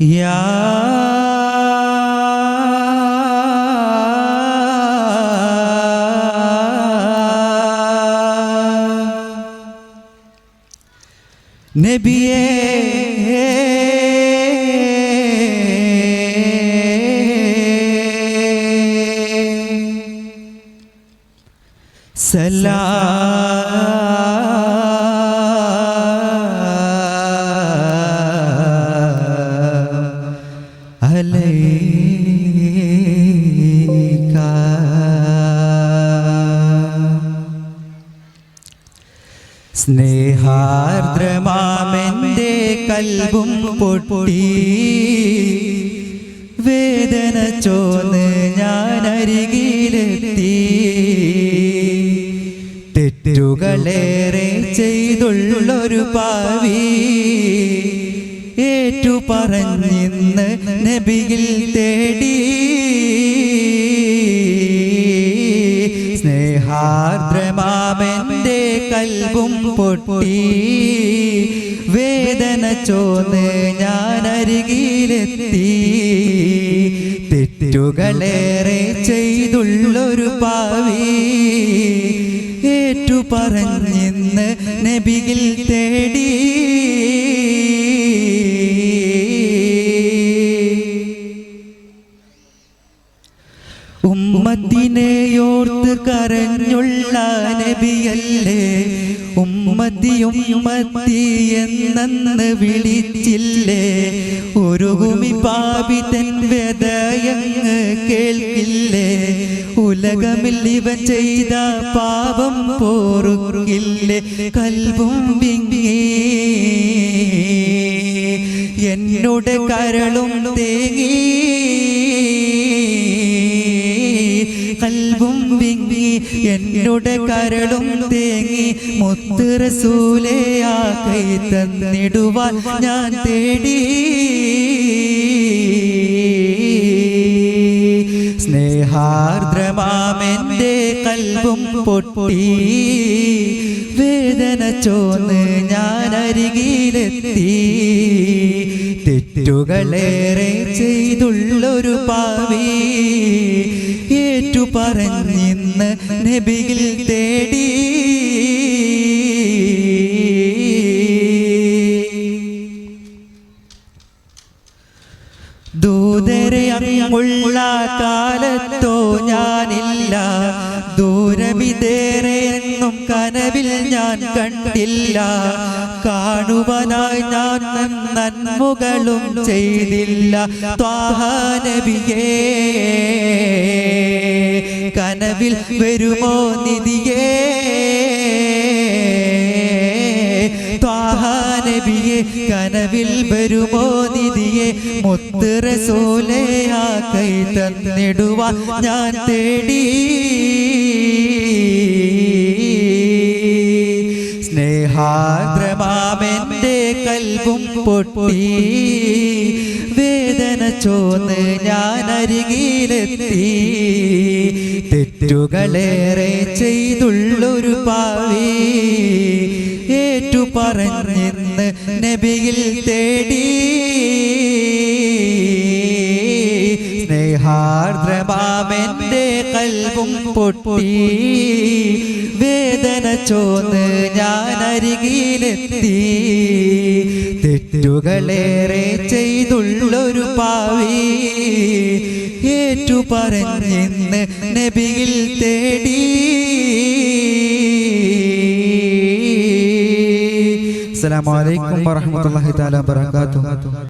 يا നബിയേ സലാം സ്നേഹാർദ്രമാമെന്റെ കൽബും പൊട്ടി വേദന ചോന്ന് ഞാൻ അരികിലെത്തി തെറ്റുകളേറെ ചെയ്തുള്ളൊരു പാവി. ഏറ്റു പറഞ്ഞിന്ന് നബിയിൽ തേടി. സ്നേഹാർദ്രമാമെന്റെ കൽവും പൊട്ടി. വേദന ചോന്ന് ഞാൻ അരികിലെത്തി തെറ്റുകളേറെ ചെയ്തുള്ളൊരു പാവി. ഏറ്റു പറഞ്ഞിന്ന് നബിയിൽ തേടി. ഉമ്മത്തിനെയോർത്ത് കരഞ്ഞുള്ള നബിയല്ലേ? ഉമ്മത്തി ഉമ്മത്തി എന്നെന്ന് വിളിച്ചില്ലേ? ഒരു ഭൂമി പാപിതൻ വ്യതയങ്ങ് കേൾക്കില്ലേ? ഉലകമിൽ ഇവ ചെയ്ത പാപം പോറുകില്ലേ കൽവും വിങ്ങി. എന്നോട് കരളും തേങ്ങി. കൽവും വിങ്ങി എന്നോട് കരളും തേങ്ങി മുത്ത് റസൂലേ ആ കൈ തന്നിടുവാൻ ഞാൻ തേടി. സ്നേഹാർദ്രമാമെന്റെ കൽവും പൊട്ടി വേദന ചോന്ന് ഞാൻ അരികിലെത്തി. തെറ്റുകളേറെ ചെയ്തുള്ളൊരു പാവി പറഞ്ഞിന്ന് നബിയിൽ തേടി. ദൂതരെ അങ്ങുള്ള കാലത്തോ ഞാനില്ല. ദൂരമിതേറെയെന്നും കനവിൽ ഞാൻ കണ്ടില്ല. കാണുവാനായി ഞാൻ നന്മകളും ചെയ്തില്ല. ത്വാഹാനബിയേ വരുമോ നിധിയേ? ത്വാഹാനബിയെ കനവിൽ വരുമോ നിധിയെ? മുത്ത് റസൂലേ ആ കൈ ഞാൻ തേടി. സ്നേഹാദ്രമാമെന്റെ കൽവും പൊട്ടി. വേദന ചോന്ന് ഞാൻ അരികിലെത്തി. തെറ്റുകളേറെ ചെയ്തുള്ളൊരു പാവി. ഏറ്റു പറഞ്ഞിന്ന് നബിയിൽ തേടി. സ്നേഹാർദ്രമാമെന്റെ കൽവും പൊട്ടി. വേദന ചോന്ന് ഞാൻ അരികിലെത്തി തെറ്റുകളേറെ ചെയ്തുള്ളൊരു പാവി. ഏറ്റു പറഞ്ഞെന്ന് നബിയിൽ തേടി. അസ്സലാമു അലൈക്കും വറഹ്മത്തുള്ളാഹി തആല വബറകാതുഹു.